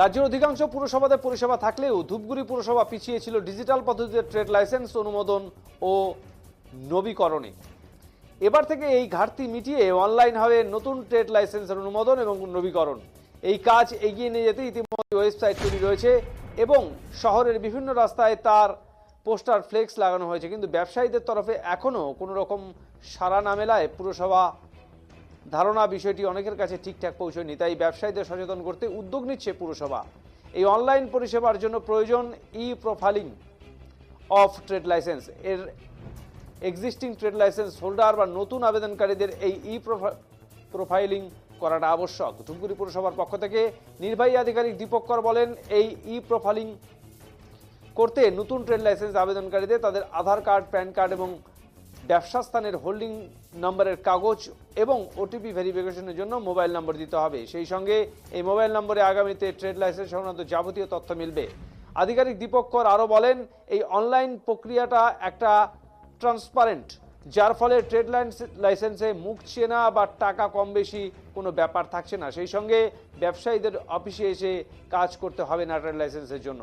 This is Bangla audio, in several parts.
রাজ্যের অধিকাংশ পুরসভাতে পরিষেবা থাকলেও ধূপগুড়ি পুরসভা পিছিয়ে ছিল ডিজিটাল পদ্ধতিতে ট্রেড লাইসেন্স, অনুমোদন ও নবীকরণে। এবার থেকে এই ঘাটতি মিটিয়ে অনলাইন হবে নতুন ট্রেড লাইসেন্সের অনুমোদন এবং নবীকরণ। এই কাজ এগিয়ে নিয়ে যেতে ইতিমধ্যে ওয়েবসাইট তৈরি রয়েছে এবং শহরের বিভিন্ন রাস্তায় তার পোস্টার ফ্লেক্স লাগানো হয়েছে। কিন্তু ব্যবসায়ীদের তরফে এখনও কোনো রকম সাড়া না মেলায় পুরসভা ধারণা বিষয়টি অনেকের কাছে ঠিকঠাক পৌঁছয়নি, তাই ব্যবসায়ীদের সচেতন করতে উদ্যোগ নিচ্ছে পুরসভা। এই অনলাইন পরিষেবার জন্য প্রয়োজন e profiling of trade license এর এক্সিস্টিং ট্রেড লাইসেন্স হোল্ডার বা নতুন আবেদনকারীদের এই ই প্রোফাইলিং করাটা আবশ্যক। ধূপগুড়ি পুরসভার পক্ষ থেকে নির্বাহী আধিকারিক দীপক কর বলেন, এই ই প্রোফাইলিং করতে নতুন ট্রেড লাইসেন্স আবেদনকারীদের তাদের আধার কার্ড, প্যান কার্ড এবং ব্যবসা স্থানের হোল্ডিং নম্বরের কাগজ এবং ওটিপি ভেরিফিকেশনের জন্য মোবাইল নম্বর দিতে হবে। সেই সঙ্গে এই মোবাইল নম্বরে আগামীতে ট্রেড লাইসেন্স সংক্রান্ত যাবতীয় তথ্য মিলবে। আধিকারিক দীপক কর আরও বলেন, এই অনলাইন প্রক্রিয়াটা একটা ট্রান্সপারেন্ট, যার ফলে ট্রেড লাইসেন্সে মুখ চেনা বা টাকা কম বেশি কোনো ব্যাপার থাকছে না। সেই সঙ্গে ব্যবসায়ীদের অফিসে এসে কাজ করতে হবে না ট্রেড লাইসেন্সের জন্য।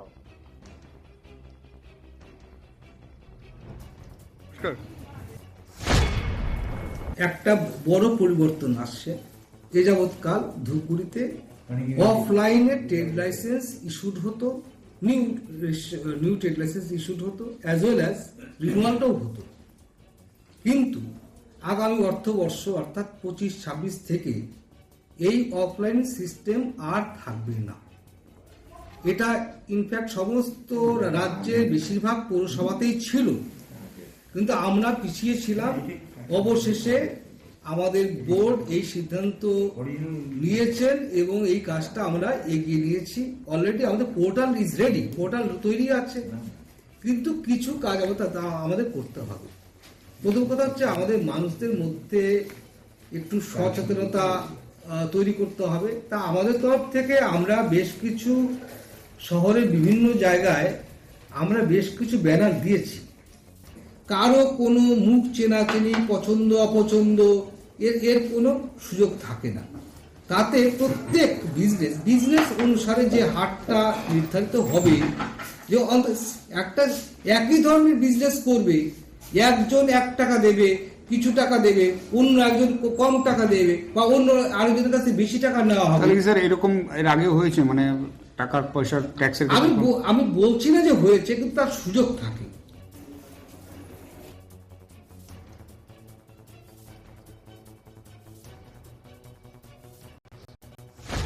একটা বড় পরিবর্তন আসছে। এ যাবৎকাল ধূপগুড়িতে অফলাইনে ট্রেড লাইসেন্স ইস্যুড হতো, new new trade license issued হতো অ্যাজ ওয়েল অ্যাজ রিনুয়ালটাও হতো। কিন্তু আগামী অর্থবর্ষ অর্থাৎ পঁচিশ, ছাব্বিশ থেকে এই অফলাইন সিস্টেম আর থাকবে না। এটা ইনফ্যাক্ট সমস্ত রাজ্যের বেশিরভাগ পৌরসভাতেই ছিল। কিন্তু আমরা পিছিয়ে ছিলাম অবশেষে আমাদের বোর্ড এই সিদ্ধান্ত নিয়েছেন এবং এই কাজটা আমরা এগিয়ে নিয়েছি। অলরেডি আমাদের পোর্টাল ইজ রেডি পোর্টাল তৈরি আছে। কিন্তু কিছু কাজ আমাদের করতে হবে। প্রথম কথা হচ্ছে আমাদের মানুষদের মধ্যে একটু সচেতনতা তৈরি করতে হবে। তা আমাদের তরফ থেকে আমরা বেশ কিছু শহরের বিভিন্ন জায়গায় আমরা বেশ কিছু ব্যানার দিয়েছি। কারও কোনো মুখ চেনাচেনি পছন্দ অপছন্দ এর এর কোনো সুযোগ থাকে না। তাতে প্রত্যেক বিজনেস বিজনেস অনুসারে যে হারটা নির্ধারিত হবে যে অন্ত- একটা একই ধরনের বিজনেস করবে একজন এক টাকা দেবে কিছু টাকা দেবে অন্য একজন কম টাকা দেবে বা অন্য আরেকজনের কাছে বেশি টাকা নেওয়া হবে। স্যার এরকম এর আগে হয়েছে মানে টাকার পয়সার ট্যাক্সের আমি আমি বলছি না যে হয়েছে কিন্তু তার সুযোগ থাকে।